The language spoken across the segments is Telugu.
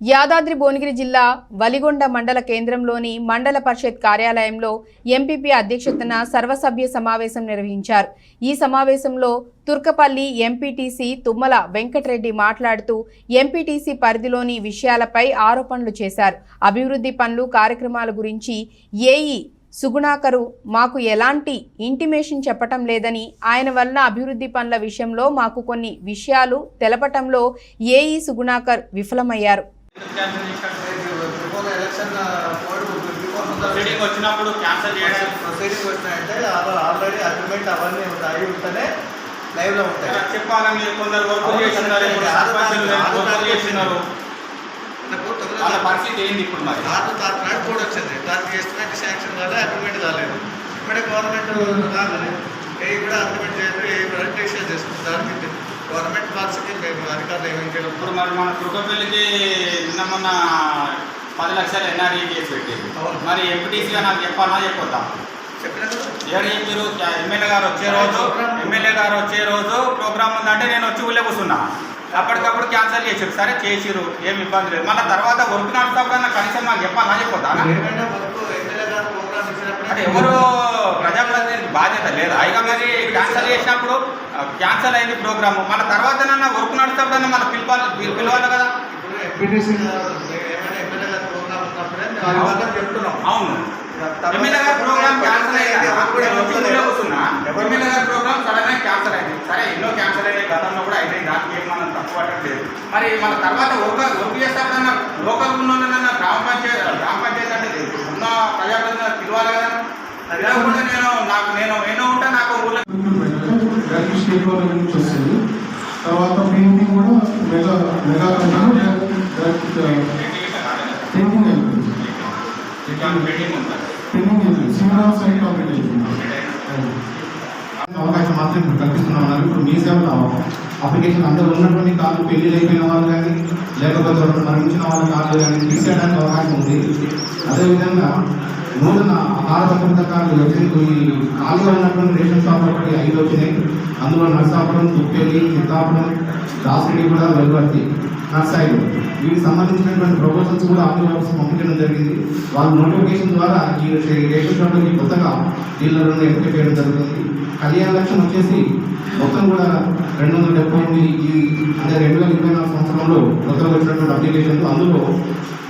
యాదాద్రి భువనగిరి జిల్లా వలిగొండ మండల కేంద్రంలోని మండల పరిషత్ కార్యాలయంలో ఎంపీపీ అధ్యక్షతన సర్వసభ్య సమావేశం నిర్వహించారు. ఈ సమావేశంలో తుర్కపల్లి ఎంపీటీసీ తుమ్మల వెంకటరెడ్డి మాట్లాడుతూ ఎంపీటీసీ పరిధిలోని విషయాలపై ఆరోపణలు చేశారు. అభివృద్ధి పనులు కార్యక్రమాల గురించి ఏఈ సుగుణాకరు మాకు ఎలాంటి ఇంటిమేషన్ చెప్పటం లేదని ఆయన వలన అభివృద్ధి పనుల విషయంలో మాకు కొన్ని విషయాలు తెలపటంలో ఏఈ సుగుణాకర్ విఫలమయ్యారు. ప్రొసీడింగ్ వచ్చినప్పుడు క్యాన్సల్ చేయడం. ప్రొసీడింగ్ వచ్చినాయంటే ఆల్రెడీ అగ్రిమెంట్ అవన్నీ అవి ఉంటేనే లైవ్లో ఉంటాయి. చెప్పాలా మీరు? కొందరు వర్క్ చేస్తున్నారు వర్క్ నాకు వాళ్ళ పరిస్థితి ఏంది ఇప్పుడు మరి? ఆరు తారీఖు నాడు కోడ్ వచ్చింది. దానికి ఎస్టిమేట్ శాంక్షన్ కాలే అగ్రిమెంట్ కాలేదు. ఇప్పుడే గవర్నమెంట్ కాగానే ఏ కూడా అగ్రిమెంట్ చేయలేదు ఏ కూడా టెక్స్టైల్ చేసుకుంది దానికి గవర్నమెంట్ పాలసీకి మేము అధికారులు చేయలేదు ఇప్పుడు మరి మన కుటుంబపెల్లికి నిన్న మొన్న పది లక్షలు ఎన్ఆర్ఈ చేసి పెట్టింది. అవును. మరి ఎంపీటీసీగా నాకు చెప్పాలా చెప్పొద్దా? ఏడు చెప్పారు ఎమ్మెల్యే గారు వచ్చే రోజు ఎమ్మెల్యే గారు వచ్చే రోజు ప్రోగ్రామ్ ఉందంటే నేను వచ్చి ఊళ్ళో కూర్చున్నా. అప్పటికప్పుడు క్యాన్సిల్ చేసారు సరే చేసిరు ఏమి ఇబ్బంది లేదు. మళ్ళీ తర్వాత వర్క్ నడుపుతాకన్నా కనీసం నాకు చెప్పాలా చెప్పొద్దా? అంటే ఎవరు ప్రజాప్రతినిధి బాధ్యత లేదు. అయిగా మరి క్యాన్సల్ చేసినప్పుడు క్యాన్సల్ అయింది ప్రోగ్రామ్. మన తర్వాత వర్క్ మన పిలవాలి పిల- పిలవాలి కదా మేము అవును. ఎమ్మెల్యే గారి ప్రోగ్రామ్ క్యాన్సల్ వస్తలేదు. ఎవరు ఎమ్మెల్యే గారి ప్రోగ్రామ్ క్యాన్సల్ అయింది. సరే ఎన్నో క్యాన్సల్ అయ్యాయి గతంలో కూడా అయినాయి. దానికి ఏం మనం పట్టట్లేదు మరి మన తర్వాత వర్క్ వర్క్ చేస్తామన్నా లోకల్ ఉన్న గ్రామ పంచాయతీ గ్రామ పంచాయతీ అంటే ఉన్న ప్రజాప్రతినిధులు పిలవాలి కదా? పిలవకుండా నేను నాకు నేను ఎన్నో ఉంటే నాకు ఊళ్ళో తర్వాత పెయింటింగ్ కూడా మెగా మెగా అయిపోయింది పెయింటింగ్ అయిపోయింది సింగరామ్ సైడ్ అయిపోయింది అవకాశం మాత్రం ఇప్పుడు కల్పిస్తున్నామన్నారు. ఇప్పుడు మీ సేవలో అప్లికేషన్ అందరూ ఉన్నటువంటి కాదు పెళ్ళి అయిపోయిన వాళ్ళు కానీ లేకపోతే మరణించిన వాళ్ళ కాళ్ళు కానీ తీసేయడానికి అవకాశం ఉంది. అదేవిధంగా నూతన ఆహార భద్రత కార్డులు ఈ ఖాళీగా ఉన్నటువంటి రేషన్ షాప్ ఒకటి ఐదు వచ్చినాయి. అందులో నర్సాపురం తుప్పేలి చిత్తాపురం దాసిడి కూడా నా నర్సాయి వీటికి సంబంధించినటువంటి ప్రపోజల్స్ కూడా ఆర్టీ ఆఫీస్ పంపించడం జరిగింది. వాళ్ళ నోటిఫికేషన్ ద్వారా ఈ రేషన్ షాప్లకి కొత్తగా డీలర్లను ఎంపిక చేయడం జరుగుతుంది. కళ్యాణ లక్ష్యం వచ్చేసి మొత్తం కూడా రెండు వందల డెబ్బై ఎనిమిది ఈ అంటే రెండు వేల ఇరవై నాలుగు సంవత్సరంలో కొత్తగా వచ్చినటువంటి అప్లికేషన్లు అందులో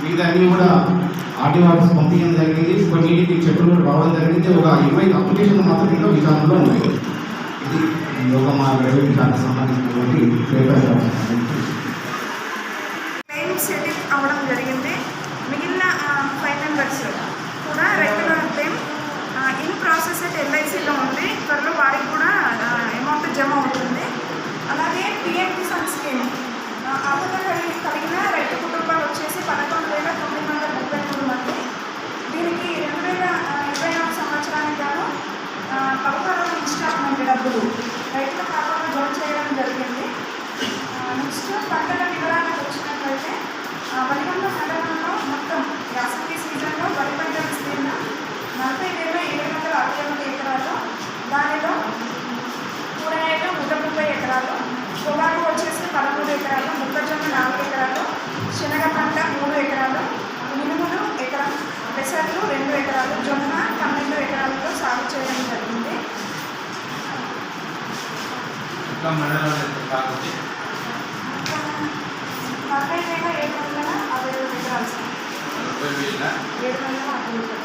మిగతా అన్నీ కూడా ఆర్టీఓ ఆఫీస్ పంపించడం జరిగింది. కొన్నిటికి చెట్లు కూడా రావడం జరిగింది. ఒక ఇరవై అప్లికేషన్లు మాత్రం ఇంకా విధానంలో ఉన్నాయి. ఇది ఒక మా రెవెన్యూ శాఖకు సంబంధించినటువంటి పేపర్ అవ్వడం జరిగింది. మిగిలిన ఫైవ్ మెంబర్స్ కూడా రెగ్యులర్ టైం ఇన్ ప్రాసెస్ అయితే ఎల్ఐసిలో ఉంది. త్వరలో వారికి కూడా అమౌంట్ జమ అవుతుంది. అలాగే పిఎం కిసాన్ స్కీమ్ అర్హత కలిగి కలిగిన రైతు కుటుంబాలు వచ్చేసి పదకొండు వేల తొమ్మిది వందల ముప్పై మూడు మంది. దీనికి రెండు వేల ఇరవై నాలుగు సంవత్సరానికి గాను ఆ, పదహారు ఇన్స్టాల్మెంట్ డబ్బులు రైతుల ఖాతాలో జమ చేయడం జరిగింది. నెక్స్ట్ పంటల వివరాలు ఆ, వరిగొండ మండలంలో మొత్తం యాసంగి సీజన్లో వరి పంట విస్తీర్ణం నలభై వేల ఏడు వందల అరవై ఒకటి ఎకరాలు. దానిలో కూరగాయలు నూట ముప్పై ఎకరాలు. పొగాకు వచ్చేసి పదమూడు ఎకరాలు మొక్కజొన్న నాలుగు ఎకరాలు శనగ పంట మూడు ఎకరాలు మినుములు ఎకరం పెసర్లు రెండు ఎకరాలు జొన్న పన్నెండు ఎకరాలతో సాగు చేయడం జరిగింది. నలభై